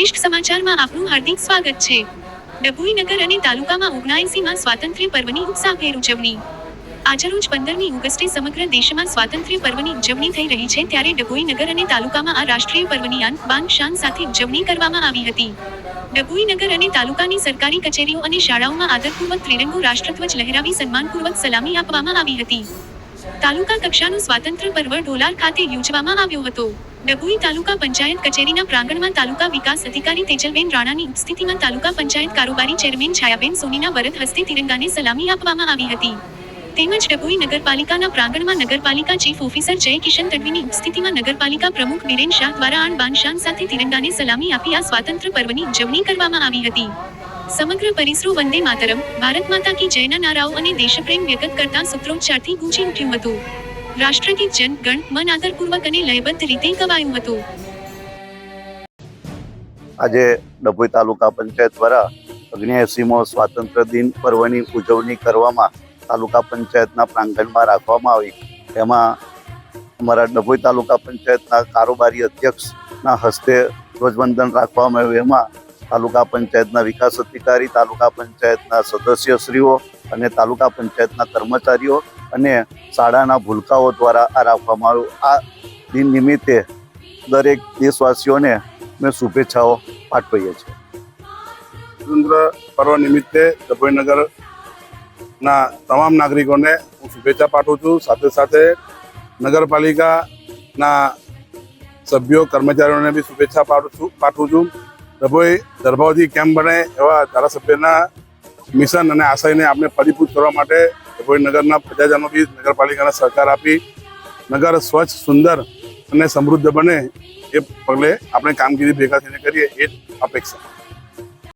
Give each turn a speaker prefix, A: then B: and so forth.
A: વરિષ્ઠ સમાચારમાં આપનું હાર્દિક સ્વાગત છે. ડભોઈ નગર અને તાલુકામાં ઓગણાએસીમાં સ્વાતંત્ર્ય પર્વની ઉત્સાહભેર ઉજવણી. આજરોજ પંદરમી ઓગસ્ટે સમગ્ર દેશમાં સ્વાતંત્ર્ય પર્વની ઉજવણી થઈ રહી છે ત્યારે ડભોઈ નગર અને તાલુકામાં આ રાષ્ટ્રીય પર્વની આન બાન શાન સાથે ઉજવણી કરવામાં આવી હતી. ડભોઈ નગર અને તાલુકાની સરકારી કચેરીઓ અને શાળાઓમાં આદરપૂર્વક ત્રિરંગો રાષ્ટ્રધ્વજ લહેરાવી સન્માનપૂર્વક સલામી આપવામાં આવી હતી. તાલુકા કક્ષાનું સ્વાતંત્ર્ય પર્વ ઢોલાર ખાતે યોજવામાં આવ્યો હતો. ડભોઈ તાલુકા પંચાયત કચેરીના પ્રાંગણમાં તાલુકા વિકાસ અધિકારી તેજલબેન રાણાની ઉપસ્થિતિમાં તાલુકા પંચાયત કારોબારી ચેરમેન છાયાબેન સોનીના વરદ હસ્તે તિરંગાને સલામી આપવામાં આવી હતી. તેમજ ડભોઈ નગરપાલિકાના પ્રાંગણમાં નગરપાલિકા ચીફ ઓફિસર જય કિશન તડવીની ઉપસ્થિતિમાં નગરપાલિકા પ્રમુખ બિરેન શાહ દ્વારા આણ બાન શાન સાથે તિરંગાને સલામી આપી આ સ્વાતંત્ર્ય પર્વની ઉજવણી કરવામાં આવી હતી. સમગ્ર પરિસરો વંદે માતરમ. ભારત માતા કી જયના નારાઓ અને દેશપ્રેમ વ્યક્ત કરતા સૂત્રોચ્ચારથી ગુંજી ઉઠ્યું હતું. રાષ્ટ્રગીત જન ગણ મન આદરપૂર્વક અને લયબદ્ધ રીતે ગવાયું હતું.
B: આજે ડભોઈ તાલુકા પંચાયત દ્વારા અગ્નિએસીમો સ્વાતંત્ર્ય દિન પર્વની ઉજવણી કરવામાં તાલુકા પંચાયતના પ્રાંગણમાં રાખવામાં આવી. એમાં અમારા ડભોઈ તાલુકા પંચાયતના કારોબારી અધ્યક્ષના હસ્તે ધ્વજવંદન રાખવામાં આવ્યું. એમાં તાલુકા પંચાયતના વિકાસ અધિકારી, તાલુકા પંચાયતના સદસ્યશ્રીઓ અને તાલુકા પંચાયતના કર્મચારીઓ અને શાળાના ભૂલકાઓ દ્વારા આ રાખવામાં આવ્યું. આ દિન નિમિત્તે દરેક દેશવાસીઓને મેં શુભેચ્છાઓ પાઠવીએ છીએ.
C: સ્વતંત્ર પર્વ નિમિત્તે ડભોઈનગરના તમામ નાગરિકોને હું શુભેચ્છા પાઠવું છું. સાથે સાથે નગરપાલિકાના સભ્યો, કર્મચારીઓને બી શુભેચ્છા પાઠવું છું પાઠવું છું. ડભોઈ દર્ભાવતી કેમ બને એવા ધારાસભ્યના મિશન અને આશયને આપણે ફળીભૂત કરવા માટે ડભોઈ નગરના પ્રજાજનો બી નગરપાલિકાને સહકાર આપી નગર સ્વચ્છ, સુંદર અને સમૃદ્ધ બને એ પગલે આપણે કામગીરી ભેગા થઈને કરીએ એ અપેક્ષા.